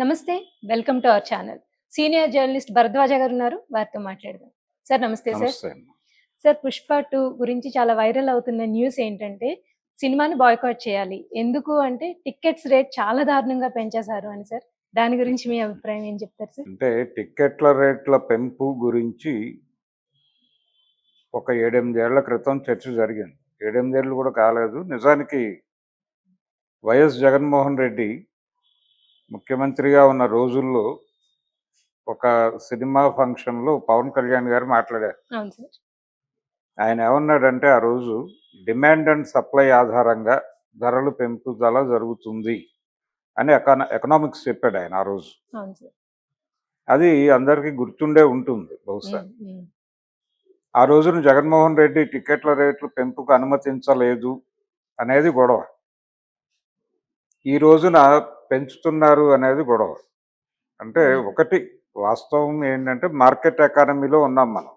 నమస్తే welcome to our channel. Senior journalist Bharadwaja గారు ఉన్నారు వారితో మాట్లాడదాం. సార్ నమస్తే సార్. సార్ పుష్ప టూ గురించి చాలా వైరల్ అవుతున్న న్యూస్ ఏంటంటే సినిమాని బాయ్కాట్ చేయాలి. ఎందుకు అంటే టికెట్స్ రేట్ చాలా దారుణంగా పెంచేశారు అని సార్. దాని గురించి మీ అభిప్రాయం ఏం చెప్తారు సార్? అంటే టిక్కెట్ల రేట్ల పెంపు గురించి ఒక ఏడెనిమిదేళ్ళ క్రితం చర్చ జరిగింది. ఏడెనిమిదేళ్ళు కూడా కాలేదు. నిజానికి వైఎస్ జగన్మోహన్ రెడ్డి ముఖ్యమంత్రిగా ఉన్న రోజుల్లో ఒక సినిమా ఫంక్షన్లో పవన్ కళ్యాణ్ గారు మాట్లాడారు. ఆయన ఏమన్నాడంటే ఆ రోజు డిమాండ్ అండ్ సప్లై ఆధారంగా ధరలు పెంపుదల జరుగుతుంది అని ఎకాన ఎకనామిక్స్ చెప్పాడు ఆయన ఆ రోజు. అది అందరికీ గుర్తుండే ఉంటుంది బహుశా. ఆ రోజున జగన్మోహన్ రెడ్డి టికెట్ల రేట్లు పెంపుకు అనుమతించలేదు అనేది గొడవ. ఈ రోజున పెంచుతున్నారు అనేది గొడవ. అంటే. ఒకటి వాస్తవం ఏంటంటే మార్కెట్ ఎకానమీలో ఉన్నాం మనం.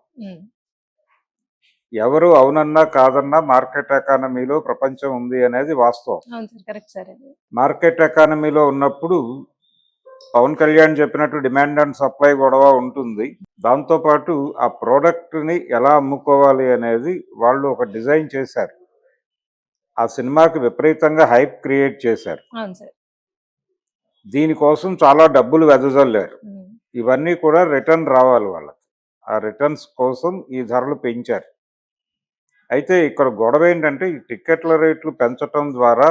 ఎవరు అవునన్నా కాదన్నా మార్కెట్ ఎకానమీలో ప్రపంచం ఉంది అనేది వాస్తవం. మార్కెట్ ఎకానమీలో ఉన్నప్పుడు పవన్ కళ్యాణ్ చెప్పినట్టు డిమాండ్ అండ్ సప్లై గొడవ ఉంటుంది. దాంతోపాటు ఆ ప్రోడక్ట్ని ఎలా అమ్ముకోవాలి అనేది వాళ్ళు ఒక డిజైన్ చేశారు. ఆ సినిమాకి విపరీతంగా హైప్ క్రియేట్ చేశారు. దీనికోసం చాలా డబ్బులు వెదజల్లారు. ఇవన్నీ కూడా రిటర్న్ రావాలి వాళ్ళకి. ఆ రిటర్న్స్ కోసం ఈ ధరలు పెంచారు. అయితే ఇక్కడ గొడవ ఏంటంటే ఈ టిక్కెట్ల రేట్లు పెంచటం ద్వారా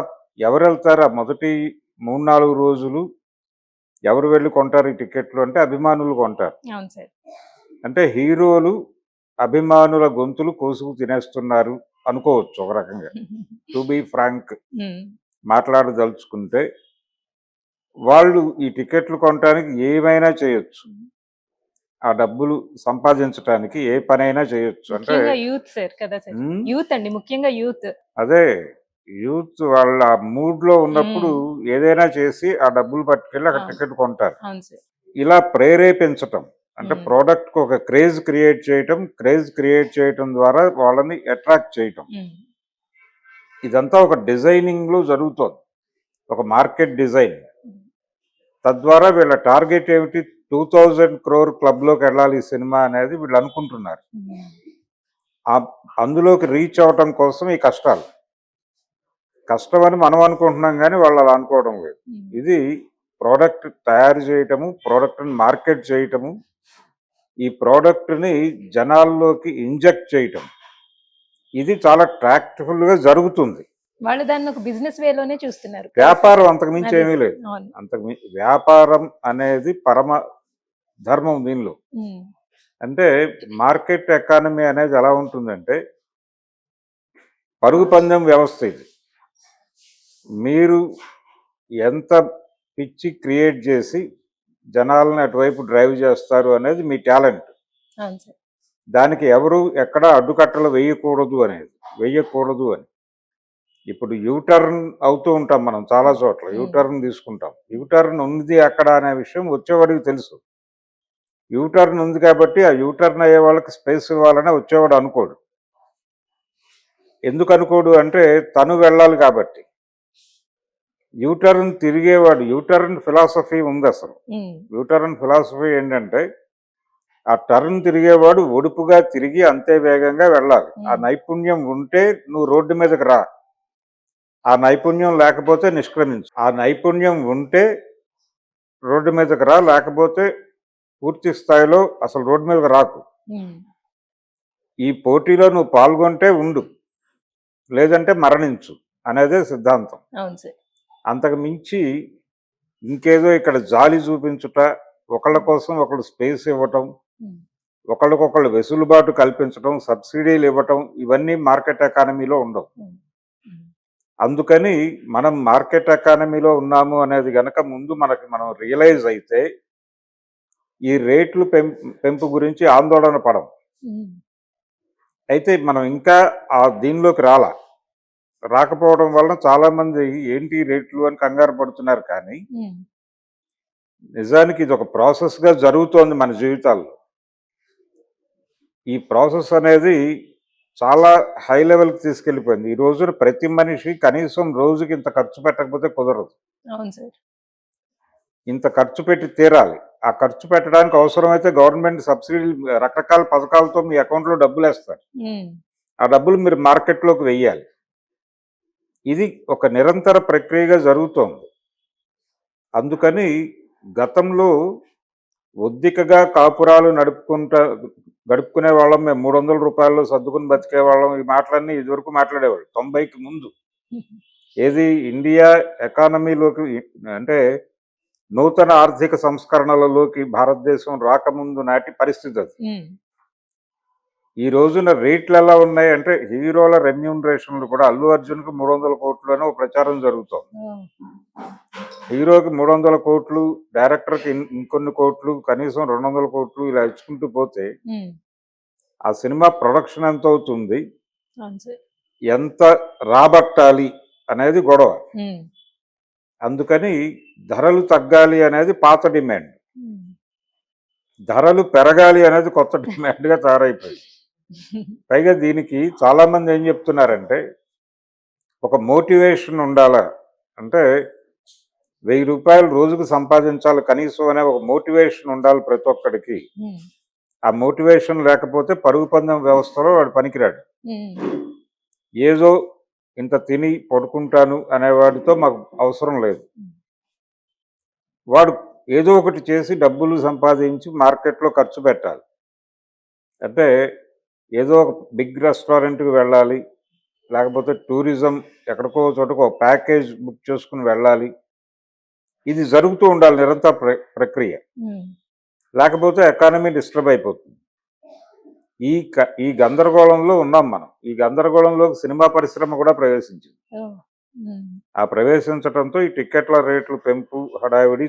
ఎవరు వెళ్తారు? ఆ మొదటి మూడు నాలుగు రోజులు ఎవరు వెళ్ళి కొంటారు ఈ టికెట్లు అంటే అభిమానులు కొంటారు. అంటే హీరోలు అభిమానుల గొంతులు కోసుకు తినేస్తున్నారు. అనుకోవచ్చు ఒక రకంగా. టు బీ ఫ్రాంక్ మాట్లాడదలుచుకుంటే వాళ్ళు ఈ టికెట్లు కొనడానికి ఏమైనా చేయొచ్చు. ఆ డబ్బులు సంపాదించడానికి ఏ పనైనా చేయొచ్చు. అంటే యూత్ సార్ కదా సార్. యూత్ అండి ముఖ్యంగా యూత్. అదే యూత్ వాళ్ళ మూడ్లో ఉన్నప్పుడు ఏదైనా చేసి ఆ డబ్బులు పట్టుకెళ్ళి అక్కడ. టికెట్ కొంటారు. ఇలా ప్రేరేపించటం. అంటే ఉమ్. ప్రోడక్ట్కు ఒక క్రేజ్ క్రియేట్ చేయటం క్రేజ్ క్రియేట్ చేయటం ద్వారా వాళ్ళని అట్రాక్ట్ చేయటం. ఉమ్, ఇదంతా ఒక డిజైనింగ్లో జరుగుతోంది. ఒక మార్కెట్ డిజైన్ తద్వారా వీళ్ళ టార్గెట్ ఏమిటి? టూ థౌజండ్ క్రోర్ క్లబ్లోకి వెళ్ళాలి ఈ సినిమా అనేది వీళ్ళు అనుకుంటున్నారు. ఆ- అందులోకి రీచ్ అవటం కోసం ఈ కష్టాలు. కష్టం అని మనం అనుకుంటున్నాం కానీ వాళ్ళు అలా అనుకోవడం లేదు. ఇది ప్రోడక్ట్ తయారు చేయటము ప్రోడక్ట్ని మార్కెట్ చేయటము ఈ ప్రోడక్ట్ని జనాల్లోకి ఇంజెక్ట్ చేయటం. ఇది చాలా ట్రాక్ట్ఫుల్గా జరుగుతుంది. వాళ్ళు దాన్ని ఒక బిజినెస్ వేలోనే చూస్తున్నారు. వ్యాపారం అంతకు మించి ఏమీ లేదు. అంతకు వ్యాపారం అనేది పరమ ధర్మం దీనిలో. అంటే మార్కెట్ ఎకానమీ అనేది ఎలా ఉంటుందంటే పరుగు పందెం వ్యవస్థ ఇది. మీరు ఎంత పిచ్చి క్రియేట్ చేసి జనాలను అటువైపు డ్రైవ్ చేస్తారు అనేది మీ టాలెంట్. దానికి ఎవరు ఎక్కడ అడ్డుకట్టలు వేయకూడదు అనేది వేయకూడదు అని. ఇప్పుడు యూటర్న్ అవుతూ ఉంటాం మనం చాలా చోట్ల. యూటర్న్ తీసుకుంటాం. యూటర్న్ ఉంది అక్కడ అనే విషయం వచ్చేవాడికి తెలుసు. యూటర్న్ ఉంది కాబట్టి ఆ యూటర్న్ అయ్యే వాళ్ళకి స్పేస్ ఇవ్వాలని వచ్చేవాడు అనుకోడు. ఎందుకు అనుకోడు అంటే తను వెళ్ళాలి కాబట్టి. యూటర్న్ తిరిగేవాడు యూటర్న్ ఫిలాసఫీ ఉంది అసలు. యూటర్న్ ఫిలాసఫీ ఏంటంటే ఆ టర్న్ తిరిగేవాడు ఒడుపుగా తిరిగి అంతే వేగంగా వెళ్ళాలి. ఆ. నైపుణ్యం ఉంటే నువ్వు రోడ్డు మీదకి రా. ఆ నైపుణ్యం లేకపోతే నిష్క్రమించు. ఆ నైపుణ్యం ఉంటే రోడ్డు మీదకి రా లేకపోతే పూర్తి స్థాయిలో అసలు రోడ్డు మీదకి రాకు. ఈ పోటీలో నువ్వు పాల్గొంటే ఉండు. లేదంటే మరణించు అనేదే సిద్ధాంతం. అవును సార్. అంతకు మించి ఇంకేదో ఇక్కడ జాలి చూపించుట ఒకళ్ళ కోసం ఒకళ్ళు స్పేస్ ఇవ్వటం ఒకళ్ళకొకళ్ళు వెసులుబాటు కల్పించడం సబ్సిడీలు ఇవ్వటం ఇవన్నీ మార్కెట్ ఎకానమీలో ఉండవు. అందుకని మనం మార్కెట్ ఎకానమీలో ఉన్నాము అనేది గనక ముందు మనకి మనం రియలైజ్ అయితే ఈ రేట్లు పెంపు గురించి ఆందోళన పడం అయితే మనం ఇంకా ఆ దీనిలోకి రాలా. రాకపోవడం వలన చాలా మంది ఏంటి రేట్లు అని కంగారు పడుతున్నారు కానీ నిజానికి ఇది ఒక ప్రాసెస్గా జరుగుతోంది మన జీవితాల్లో. ఈ ప్రాసెస్ అనేది చాలా హై లెవెల్కి తీసుకెళ్ళిపోయింది. ఈ రోజున ప్రతి మనిషి కనీసం రోజుకి ఇంత ఖర్చు పెట్టకపోతే కుదరదు. ఇంత ఖర్చు పెట్టి తీరాలి. ఆ ఖర్చు పెట్టడానికి అవసరమైతే గవర్నమెంట్ సబ్సిడీ రకరకాల పథకాలతో మీ అకౌంట్లో డబ్బులు వేస్తారు. ఆ డబ్బులు మీరు మార్కెట్లోకి వెయ్యాలి ఇది ఒక నిరంతర ప్రక్రియగా జరుగుతోంది. అందుకని గతంలో ఒద్దికగా కాపురాలు నడుపుకుంటా గడుపుకునే వాళ్ళం మేము మూడు వందల రూపాయలు సర్దుకుని బతికే వాళ్ళం. ఈ మాటలన్నీ ఇదివరకు మాట్లాడేవాళ్ళు. తొంభైకి ముందు. ఏది ఇండియా ఎకానమీలోకి అంటే నూతన ఆర్థిక సంస్కరణలలోకి భారతదేశం రాకముందు నాటి పరిస్థితి అది. ఈ రోజున రేట్లు ఎలా ఉన్నాయి అంటే హీరోల రెమ్యూనరేషన్లు కూడా అల్లు అర్జున్కి మూడు వందల కోట్లు అని ఒక ప్రచారం జరుగుతోంది. హీరోకి మూడు వందల కోట్లు డైరెక్టర్కి ఇంకొన్ని కోట్లు కనీసం రెండు వందల కోట్లు ఇలా ఇచ్చుకుంటూ పోతే ఆ సినిమా ప్రొడక్షన్ ఎంత అవుతుంది? ఎంత రాబట్టాలి అనేది గొడవ. అందుకని ధరలు తగ్గాలి అనేది పాత డిమాండ్. ధరలు పెరగాలి అనేది కొత్త డిమాండ్గా తయారైపోయింది. పైగా దీనికి చాలా మంది ఏం చెప్తున్నారంటే ఒక మోటివేషన్ ఉండాలా. అంటే వెయ్యి రూపాయలు రోజుకు సంపాదించాలి కనీసం అనే ఒక మోటివేషన్ ఉండాలి ప్రతి ఒక్కడికి. ఆ మోటివేషన్ లేకపోతే పరుగు పందెం వ్యవస్థలో వాడు పనికిరాడు. ఏదో ఇంత తిని పడుకుంటాను అనేవాడితో మాకు అవసరం లేదు. వాడు ఏదో ఒకటి చేసి డబ్బులు సంపాదించి మార్కెట్లో ఖర్చు పెట్టాలి. అంటే ఏదో ఒక బిగ్ రెస్టారెంట్కి వెళ్ళాలి లేకపోతే టూరిజం ఎక్కడికో చోటకు ప్యాకేజ్ బుక్ చేసుకుని వెళ్ళాలి. ఇది జరుగుతూ ఉండాలి నిరంతర ప్ర ప్రక్రియ. లేకపోతే ఎకానమీ డిస్టర్బ్ అయిపోతుంది. ఈ ఈ గందరగోళంలో ఉన్నాం మనం. ఈ గందరగోళంలో సినిమా పరిశ్రమ కూడా ప్రవేశించింది. ఆ ప్రవేశించడంతో ఈ టికెట్ల రేట్లు పెంపు హడావిడి